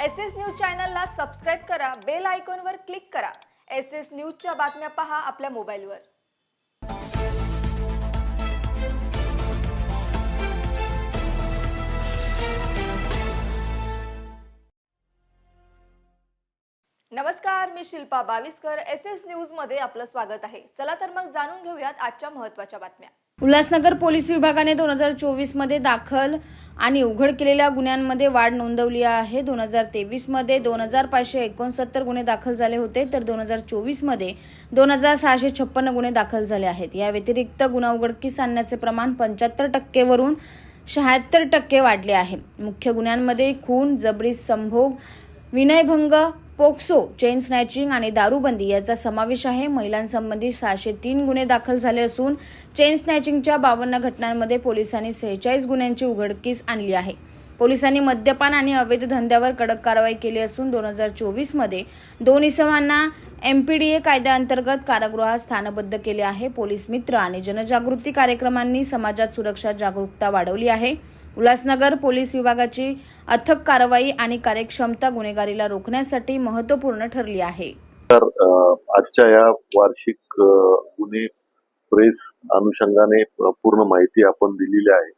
S S news चॅनलला subscribe करा bell आयकॉनवर क्लिक करा. एस एस न्यूजच्या बातम्या पहा आपल्या मोबाईलवर. नमस्कार मी शिल्पा बावीसकर. एस एस न्यूजमध्ये आपलं स्वागत आहे. चला तर मग जाणून घेऊयात आजच्या महत्त्वाच्या बातम्या. उल्हासनगर पोलीस विभागाने दोन हजार चोवीसमध्ये दाखल आणि उघड केलेल्या गुन्ह्यांमध्ये वाढ नोंदवली आहे. दोन हजार तेवीसमध्ये दोन हजार पाचशे एकोणसत्तर गुन्हे दाखल झाले होते तर दोन हजार चोवीसमध्ये दोन हजार सहाशे छप्पन्न गुन्हे दाखल झाले आहेत. या व्यतिरिक्त गुन्हा उघडकीस आणण्याचे प्रमाण पंच्याहत्तर टक्केवरून शहात्तर टक्के वाढले आहे. मुख्य गुन्ह्यांमध्ये खून जबरी संभोग विनयभंग पोक्सो चेन स्नॅचिंग आणि दारूबंदी याचा समावेश आहे. महिलांसंबंधी सहाशे तीन गुन्हे दाखल झाले असून चेन स्नॅचिंगच्या बावन्न घटनांमध्ये पोलिसांनी सेहेचाळीस गुन्ह्यांची उघडकीस आणली आहे. पोलिसांनी मद्यपान आणि अवैध धंद्यावर कडक कारवाई केली असून दोन हजार चोवीसमध्ये दोन इसमांना एमपीडीए कायद्याअंतर्गत कारागृहात स्थानबद्ध केले आहे. पोलीस मित्र आणि जनजागृती कार्यक्रमांनी समाजात सुरक्षा जागरूकता वाढवली आहे. उल्हासनगर पोलीस विभागाची अथक कारवाई आणि कार्यक्षमता गुन्हेगारीला रोखण्यासाठी महत्त्वपूर्ण ठरली आहे. तर आजच्या या वार्षिक गुन्हे प्रेस अनुषंगाने पूर्ण माहिती आपण दिलेली आहे.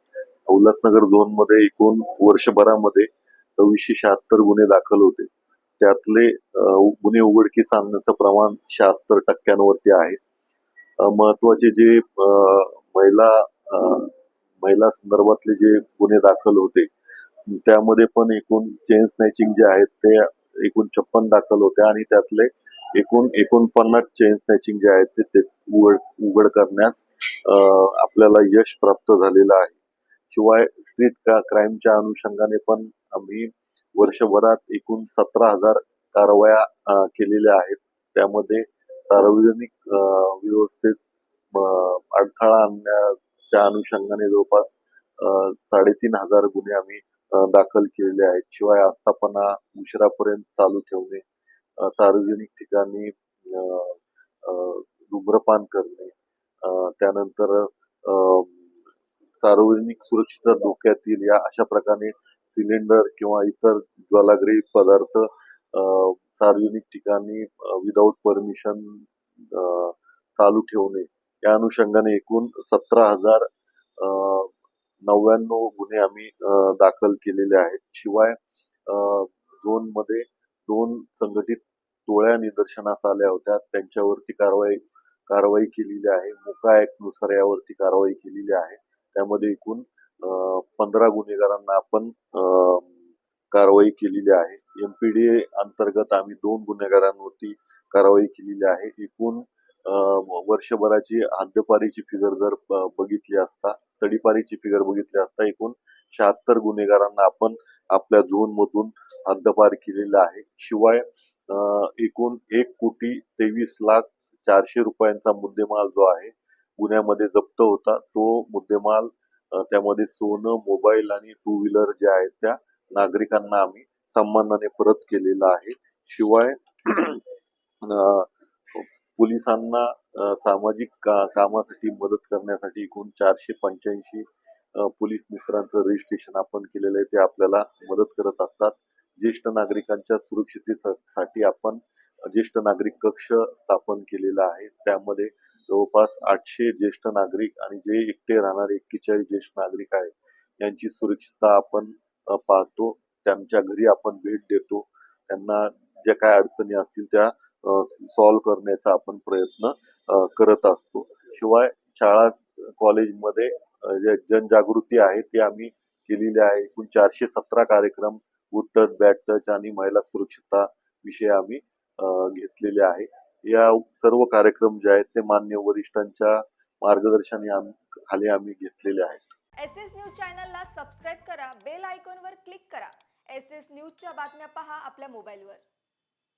उल्हासनगर झोनमध्ये एकूण वर्षभरामध्ये सव्वीसशे शहात्तर गुन्हे दाखल होते. त्यातले गुन्हे उघडकीस आणण्याचं प्रमाण शहात्तर टक्क्यांवरती आहे. महत्त्वाचे जे महिला महिला संदर्भातले जे गुन्हे दाखल होते त्यामध्ये पण एकूण चेन स्नॅचिंग जे आहेत ते एकूण छप्पन दाखल होते आणि त्यातले एकूण एकोणपन्नास चेन स्नॅचिंग जे आहेत ते ते उघड उघड करण्यास आपल्याला यश प्राप्त झालेलं आहे. शिवाय स्ट्रीट का क्राईमच्या अनुषंगाने पण आम्ही वर्षभरात एकूण सतरा हजार कारवाया केलेल्या आहेत. त्यामध्ये सार्वजनिक व्यवस्थेत अडथळा आणण्या त्या अनुषंगाने जवळपास साडेतीन हजार गुन्हे आम्ही दाखल केलेले आहेत. शिवाय आस्थापना उशिरापर्यंत चालू ठेवणे सार्वजनिक ठिकाणी धूम्रपान करणे त्यानंतर सार्वजनिक सुरक्षितता धोक्यात येईल या अशा प्रकारे सिलेंडर किंवा इतर ज्वालाग्री पदार्थ सार्वजनिक ठिकाणी विदाऊट परमिशन चालू ठेवणे या अनुषंगाने एकूण सतरा हजार नव्याण्णव गुन्हे आम्ही दाखल केलेले आहेत. शिवाय झोनमध्ये दोन संघटित टोळ्या निदर्शनास आल्या होत्या. त्यांच्यावरती कारवाई कारवाई केलेली आहे. मोका ऍक्टनुसार यावरती कारवाई केलेली आहे. त्यामध्ये एकूण पंधरा गुन्हेगारांना आपण कारवाई केलेली आहे. एमपीडीए अंतर्गत आम्ही दोन गुन्हेगारांवरती कारवाई केलेली आहे. एकूण वर्षभराची हद्दपारीची फिगर जर बघितली असता तडीपारीची फिगर बघितली असता एकूण शहात्तर गुन्हेगारांना आपण आपल्या झोन मधून हद्दपार केलेला आहे. शिवाय एकूण एक कोटी तेवीस लाख चारशे रुपयांचा मुद्देमाल जो आहे गुन्ह्यामध्ये जप्त होता. तो मुद्देमाल त्यामध्ये सोनं मोबाईल आणि टू व्हीलर ज्या आहेत त्या नागरिकांना आम्ही सन्मानाने परत केलेला आहे. शिवाय पोलिसांना सामाजिक का- कामासाठी मदत करण्यासाठी एकूण चारशे पंच्याऐंशी पोलीस मित्रांचं रजिस्ट्रेशन आपण केलेलं आहे ते आपल्याला मदत करत असतात. ज्येष्ठ नागरिकांच्या सुरक्षितेसाठी आपण ज्येष्ठ नागरिक कक्ष स्थापन केलेला आहे. त्यामध्ये जवळपास आठशे ज्येष्ठ नागरिक आणि जे एकटे राहणारे एक्केचाळीस ज्येष्ठ नागरिक आहेत यांची सुरक्षितता आपण पाहतो त्यांच्या घरी आपण भेट देतो. त्यांना ज्या काय अडचणी असतील त्या सॉल्व्ह करण्याचा आपण प्रयत्न करत असतो. शिवाय शाळा कॉलेजमध्ये जे जनजागृती आहे ती आम्ही केलेली आहे. एकूण चारशे सतरा कार्यक्रम गुड टच बॅड टच आणि महिला सुरक्षितता विषय आम्ही घेतलेले आहे. या सर्व कार्यक्रम जे आहेत ते मान्य वरिष्ठांच्या मार्गदर्शनी आम- खाली आम्ही घेतलेले आहेत. एस एस न्यूज चॅनलला सबस्क्राईब करा बेल आयकॉनवर क्लिक करा. एस एस न्यूजच्या बातम्या पहा आपल्या मोबाईलवर.